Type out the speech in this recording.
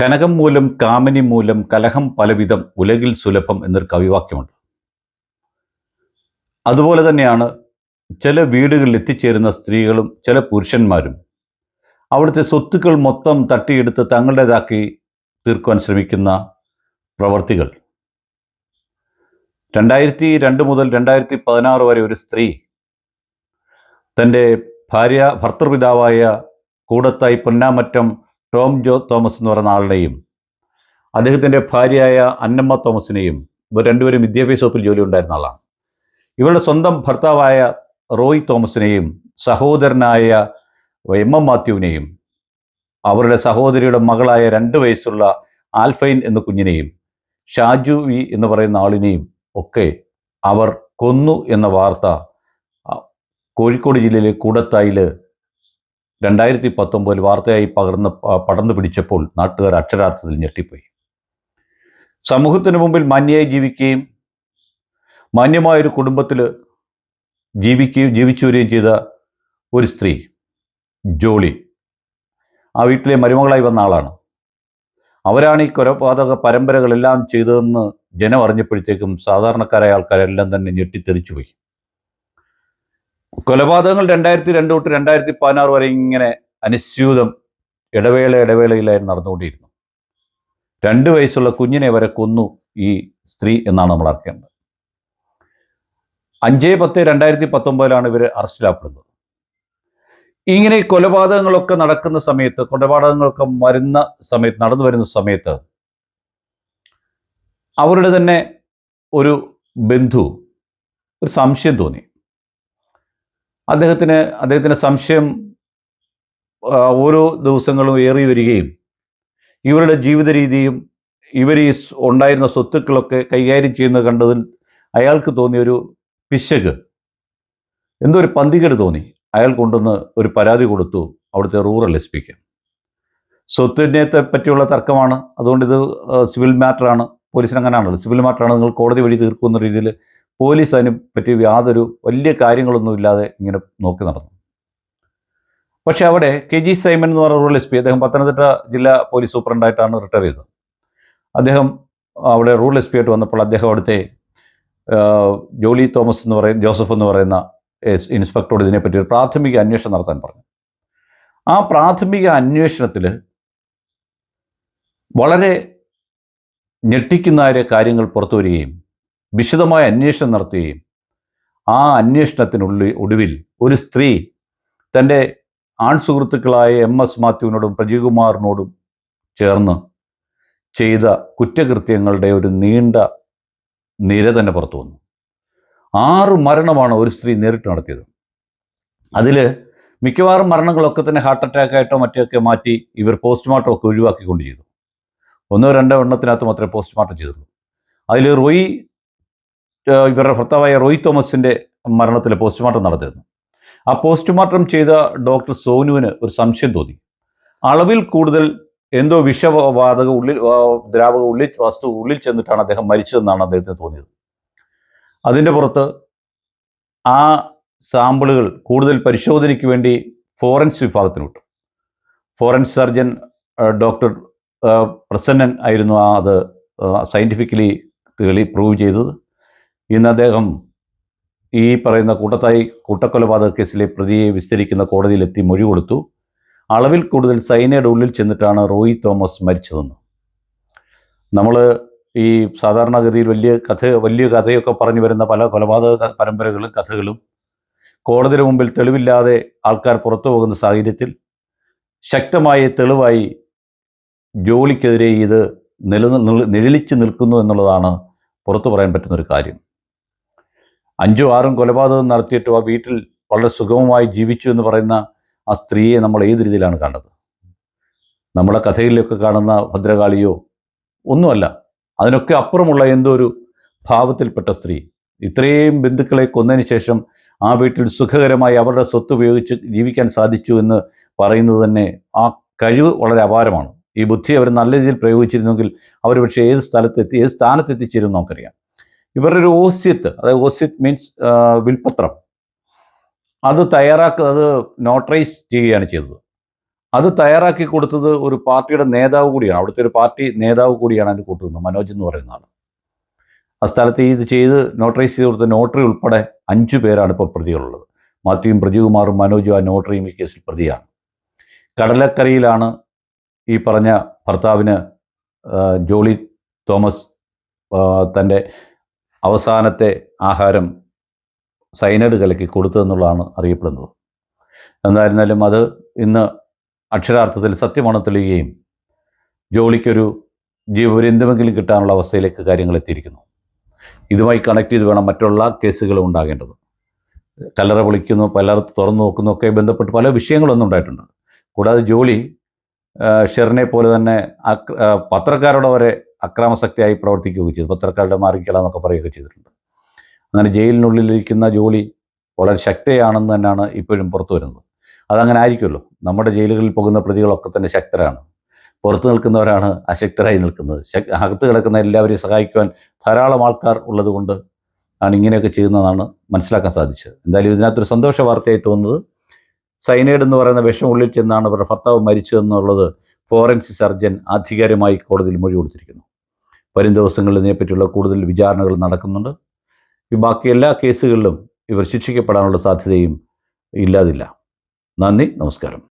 കനകം മൂലം കാമിനി മൂലം കലഹം പലവിധം ഉലകിൽ സുലഭം എന്നൊരു കവിവാക്യമുണ്ട്. അതുപോലെ തന്നെയാണ് ചില വീടുകളിൽ എത്തിച്ചേരുന്ന സ്ത്രീകളും ചില പുരുഷന്മാരും അവിടുത്തെ സ്വത്തുക്കൾ മൊത്തം തട്ടിയെടുത്ത് തങ്ങളുടേതാക്കി തീർക്കുവാൻ ശ്രമിക്കുന്ന പ്രവർത്തികൾ. രണ്ടായിരത്തി രണ്ട് മുതൽ രണ്ടായിരത്തി പതിനാറ് വരെ ഒരു സ്ത്രീ തന്റെ ഭാര്യ ഭർത്തൃപിതാവായ കൂടത്തായി പൊന്നാമറ്റം ടോം ജോ തോമസ് എന്ന് പറയുന്ന ആളുടെയും അദ്ദേഹത്തിന്റെ ഭാര്യയായ അന്നമ്മ തോമസിനെയും ഇവർ രണ്ടുപേരും വിദ്യാഭ്യാസ വകുപ്പിൽ ജോലി ഉണ്ടായിരുന്ന ആളാണ്. ഇവരുടെ സ്വന്തം ഭർത്താവായ റോയ് തോമസിനെയും സഹോദരനായ എം എം മാത്യുവിനെയും അവരുടെ സഹോദരിയുടെ മകളായ രണ്ട് വയസ്സുള്ള ആൽഫൈൻ എന്ന കുഞ്ഞിനെയും ഷാജു വി എന്ന് പറയുന്ന ആളിനെയും ഒക്കെ അവർ കൊന്നു എന്ന വാർത്ത കോഴിക്കോട് ജില്ലയിലെ കൂടത്തായിൽ രണ്ടായിരത്തി പത്തൊമ്പതിൽ വാർത്തയായി പകർന്ന് പടർന്നു പിടിച്ചപ്പോൾ നാട്ടുകാർ അക്ഷരാർത്ഥത്തിൽ ഞെട്ടിപ്പോയി. സമൂഹത്തിന് മുമ്പിൽ മാന്യമായി ജീവിക്കുകയും മാന്യമായൊരു കുടുംബത്തിൽ ജീവിക്കുകയും ജീവിച്ചു വരികയും ചെയ്ത ഒരു സ്ത്രീ ജോളി ആ വീട്ടിലെ മരുമകളായി വന്ന ആളാണ്. അവരാണ് ഈ കൊലപാതക പരമ്പരകളെല്ലാം ചെയ്തതെന്ന് ജനം അറിഞ്ഞപ്പോഴത്തേക്കും സാധാരണക്കാരായ ആൾക്കാരെല്ലാം തന്നെ ഞെട്ടിത്തെറിച്ചു പോയി കൊലപാതകങ്ങൾ രണ്ടായിരത്തി രണ്ട് തൊട്ട് രണ്ടായിരത്തി പതിനാറ് വരെ ഇങ്ങനെ അനുസ്യൂതം ഇടവേള ഇടവേളയിലായിരുന്നു നടന്നുകൊണ്ടിരുന്നു. രണ്ട് വയസ്സുള്ള കുഞ്ഞിനെ വരെ കൊന്നു ഈ സ്ത്രീ എന്നാണ് നമ്മൾ അറിയേണ്ടത്. അഞ്ച് പത്ത് രണ്ടായിരത്തി പത്തൊമ്പതിലാണ് ഇവർ അറസ്റ്റിലാപ്പെടുന്നത് ഇങ്ങനെ കൊലപാതകങ്ങളൊക്കെ നടക്കുന്ന സമയത്ത് കൊലപാതകങ്ങളൊക്കെ വരുന്ന സമയത്ത് നടന്നു വരുന്ന സമയത്ത് അവരുടെ തന്നെ ഒരു ബന്ധു ഒരു സംശയം തോന്നി. അദ്ദേഹത്തിന് അദ്ദേഹത്തിന്റെ സംശയം ഓരോ ദിവസങ്ങളും ഏറി വരികയും ഇവരുടെ ജീവിത രീതിയും ഇവർ ഈ ഉണ്ടായിരുന്ന സ്വത്തുക്കളൊക്കെ കൈകാര്യം ചെയ്യുന്നത് കണ്ടതിൽ അയാൾക്ക് തോന്നിയ ഒരു പിശക്. എന്തോ ഒരു പന്തികേട് തോന്നി. അയാൾ കൊണ്ടുവന്ന് ഒരു പരാതി കൊടുത്തു. അവിടുത്തെ റൂറൽ എസ് പിക്ക്. സ്വത്തിനെ പറ്റിയുള്ള തർക്കമാണ്. അതുകൊണ്ട് ഇത് സിവിൽ മാറ്ററാണ്. പോലീസിന് അങ്ങനെയാണല്ലോ സിവിൽ മാറ്ററാണ്. നിങ്ങൾ കോടതി വഴി തീർക്കുന്ന രീതിയിൽ പോലീസ് അതിനെ പറ്റി യാതൊരു വലിയ കാര്യങ്ങളൊന്നും ഇല്ലാതെ ഇങ്ങനെ നോക്കി നടന്നു. പക്ഷെ അവിടെ കെ ജി സൈമൻ എന്ന് പറഞ്ഞ റൂറൽ എസ് പി അദ്ദേഹം പത്തനംതിട്ട ജില്ലാ പോലീസ് സൂപ്രണ്ടായിട്ടാണ് റിട്ടയർ ചെയ്തത്. അദ്ദേഹം അവിടെ റൂറൽ എസ് പി ആയിട്ട് വന്നപ്പോൾ അദ്ദേഹം അവിടുത്തെ ജോലി തോമസ് എന്ന് പറയുന്ന ജോസഫ് എന്ന് പറയുന്ന ഇൻസ്പെക്ടറോട് ഇതിനെപ്പറ്റി ഒരു പ്രാഥമിക അന്വേഷണം നടത്താൻ പറഞ്ഞു. ആ പ്രാഥമിക അന്വേഷണത്തിൽ വളരെ ഞെട്ടിക്കുന്ന കാര്യങ്ങൾ പുറത്തു വരികയും വിശദമായ അന്വേഷണം നടത്തുകയും ആ അന്വേഷണത്തിനുള്ളിൽ ഒടുവിൽ ഒരു സ്ത്രീ തന്റെ ആൺ സുഹൃത്തുക്കളായ എം എസ് മാത്യുവിനോടും പ്രജീകുമാറിനോടും ചേർന്ന് ചെയ്ത കുറ്റകൃത്യങ്ങളുടെ ഒരു നീണ്ട നിര തന്നെ പുറത്തു വന്നു. ആറ് മരണമാണ് ഒരു സ്ത്രീ നേരിട്ട് നടത്തിയത്. അതിൽ മിക്കവാറും മരണങ്ങളൊക്കെ തന്നെ ഹാർട്ട് അറ്റാക്ക് ആയിട്ടോ മറ്റൊക്കെ മാറ്റി ഇവർ പോസ്റ്റ്മോർട്ടം ഒക്കെ ഒഴിവാക്കിക്കൊണ്ട് ചെയ്തു. ഒന്നോ രണ്ടോ എണ്ണത്തിനകത്ത് മാത്രമേ പോസ്റ്റ്മോർട്ടം ചെയ്തുള്ളൂ. അതിൽ റോയി ഇവരുടെ ഭർത്താവായ റോയ് തോമസിന്റെ മരണത്തിൽ പോസ്റ്റ്മോർട്ടം നടത്തിയിരുന്നു. ആ പോസ്റ്റ്മോർട്ടം ചെയ്ത ഡോക്ടർ സോനുവിന് ഒരു സംശയം തോന്നി. അളവിൽ കൂടുതൽ എന്തോ വിഷവാതക ഉള്ളിൽ ദ്രാവക ഉള്ളിൽ വസ്തു ഉള്ളിൽ ചെന്നിട്ടാണ് അദ്ദേഹം മരിച്ചതെന്നാണ് അദ്ദേഹത്തിന് തോന്നിയത്. അതിന്റെ പുറത്ത് ആ സാമ്പിളുകൾ കൂടുതൽ പരിശോധനയ്ക്ക് വേണ്ടി ഫോറൻസ് വിഭാഗത്തിന് വിട്ടു ഫോറൻസ് സർജൻ ഡോക്ടർ പ്രസന്നൻ ആയിരുന്നു ആ അത് സയന്റിഫിക്കലി തെളി പ്രൂവ് ചെയ്തത്. ഇന്ന് അദ്ദേഹം ഈ പറയുന്ന കൂട്ടത്തായി കൂട്ടക്കൊലപാതക കേസിലെ പ്രതിയെ വിസ്തരിക്കുന്ന കോടതിയിലെത്തി മൊഴി കൊടുത്തു. അളവിൽ കൂടുതൽ സൈനയുടെ ഉള്ളിൽ ചെന്നിട്ടാണ് റോയി തോമസ് മരിച്ചതെന്ന്. നമ്മൾ ഈ സാധാരണഗതിയിൽ വലിയ കഥ വലിയ കഥയൊക്കെ പറഞ്ഞു വരുന്ന പല കൊലപാതക പരമ്പരകളും കഥകളും കോടതിയുടെ മുമ്പിൽ തെളിവില്ലാതെ ആൾക്കാർ പുറത്തു പോകുന്ന സാഹചര്യത്തിൽ ശക്തമായ തെളിവായി ജോലിക്കെതിരെ ഇത് നിലനിൽ നിഴലിച്ചു നിൽക്കുന്നു എന്നുള്ളതാണ് പുറത്തു പറയാൻ പറ്റുന്ന ഒരു കാര്യം. അഞ്ചും ആറും കൊലപാതകം നടത്തിയിട്ടും ആ വീട്ടിൽ വളരെ സുഗമമായി ജീവിച്ചു എന്ന് പറയുന്ന ആ സ്ത്രീയെ നമ്മൾ ഏത് രീതിയിലാണ് കണ്ടത് നമ്മുടെ കഥയിലൊക്കെ കാണുന്ന ഭദ്രകാളിയോ ഒന്നുമല്ല. അതിനൊക്കെ അപ്പുറമുള്ള എന്തോ ഒരു ഭാവത്തിൽപ്പെട്ട സ്ത്രീ. ഇത്രയും ബന്ധുക്കളെ കൊന്നതിന് ശേഷം ആ വീട്ടിൽ സുഖകരമായി അവരുടെ സ്വത്ത് ഉപയോഗിച്ച് ജീവിക്കാൻ സാധിച്ചു എന്ന് പറയുന്നത് തന്നെ ആ കഴിവ് വളരെ അപാരമാണ്. ഈ ബുദ്ധി അവർ നല്ല രീതിയിൽ പ്രയോഗിച്ചിരുന്നെങ്കിൽ അവർ പക്ഷേ ഏത് സ്ഥലത്തെത്തി ഏത് സ്ഥാനത്തെത്തിച്ചേരും നമുക്കറിയാം. ഇവരുടെ ഒരു ഓസ്യത്ത് അതായത് ഓസ്യത്ത് മീൻസ് വിൽപത്രം. അത് തയ്യാറാക്കുക അത് നോട്ടറൈസ് ചെയ്യുകയാണ് ചെയ്തത്. അത് തയ്യാറാക്കി കൊടുത്തത് ഒരു പാർട്ടിയുടെ നേതാവ് കൂടിയാണ്. അവിടുത്തെ ഒരു പാർട്ടി നേതാവ് കൂടിയാണ് അതിന് കൂട്ടുന്നത് മനോജ് എന്ന് പറയുന്ന ആൾ ആ സ്ഥലത്ത് ഇത് ചെയ്ത് നോട്ടറൈസ് ചെയ്ത് കൊടുത്ത നോട്ടറി ഉൾപ്പെടെ അഞ്ചു പേരാണ് ഇപ്പോൾ പ്രതികളുള്ളത്. മാത്യുവും പ്രജീവ്കുമാറും മനോജും ആ നോട്ടറിയും ഈ കേസിൽ പ്രതിയാണ്. കടലക്കരയിലാണ് ഈ പറഞ്ഞ ഭർത്താവിന് ജോളി തോമസ് തന്റെ അവസാനത്തെ ആഹാരം സൈനഡ് കലക്കി കൊടുത്തതെന്നുള്ളതാണ് അറിയപ്പെടുന്നത്. എന്തായിരുന്നാലും അത് ഇന്ന് അക്ഷരാർത്ഥത്തിൽ സത്യമാണ് തെളിയുകയും ജോളിക്കൊരു ജീവപര്യന്തമെങ്കിലും കിട്ടാനുള്ള അവസ്ഥയിലേക്ക് കാര്യങ്ങൾ എത്തിയിരിക്കുന്നു. ഇതുമായി കണക്ട് ചെയ്ത് വേണം മറ്റുള്ള കേസുകളും ഉണ്ടാകേണ്ടത്. കല്ലറ പൊളിക്കുന്നു പലർ തുറന്നു നോക്കുന്നു ഒക്കെ ബന്ധപ്പെട്ട് പല വിഷയങ്ങളൊന്നും ഉണ്ടായിട്ടുണ്ട്. കൂടാതെ ജോലി ഷെറിനെ പോലെ തന്നെ പത്രക്കാരുടെ വരെ അക്രമശക്തിയായി പ്രവർത്തിക്കുകയൊക്കെ ചെയ്തു. പത്രക്കാരുടെ മാറിക്കളാന്നൊക്കെ പറയുകയൊക്കെ ചെയ്തിട്ടുണ്ട്. അങ്ങനെ ജയിലിനുള്ളിലിരിക്കുന്ന ജോലി വളരെ ശക്തയാണെന്ന് തന്നെയാണ് ഇപ്പോഴും പുറത്തു വരുന്നത്. അതങ്ങനെ ആയിരിക്കുമല്ലോ. നമ്മുടെ ജയിലുകളിൽ പോകുന്ന പ്രതികളൊക്കെ തന്നെ ശക്തരാണ്. പുറത്തു നിൽക്കുന്നവരാണ് അശക്തരായി നിൽക്കുന്നത്. അകത്ത് കിടക്കുന്ന എല്ലാവരെയും സഹായിക്കുവാൻ ധാരാളം ആൾക്കാർ ഉള്ളതുകൊണ്ട് ആണ് ഇങ്ങനെയൊക്കെ ചെയ്യുന്നതാണ് മനസ്സിലാക്കാൻ സാധിച്ചത്. എന്തായാലും ഇതിനകത്തൊരു സന്തോഷ വാർത്തയായി തോന്നുന്നത് സൈനൈഡ് എന്ന് പറയുന്ന വിഷം ഉള്ളിൽ ചെന്നാണ് അവരുടെ ഭർത്താവ് മരിച്ചതെന്നുള്ളത് ഫോറൻസിക് സർജൻ ആധികാരികമായി കോടതിയിൽ മൊഴി കൊടുത്തിരിക്കുന്നു. വരും ദിവസങ്ങളിൽ ഇതിനെപ്പറ്റിയുള്ള കൂടുതൽ വിചാരണകൾ നടക്കുന്നുണ്ട്. ഈ ബാക്കി എല്ലാ കേസുകളിലും ഇവർ ശിക്ഷിക്കപ്പെടാനുള്ള സാധ്യതയും ഇല്ലാതില്ല. നന്ദി നമസ്കാരം.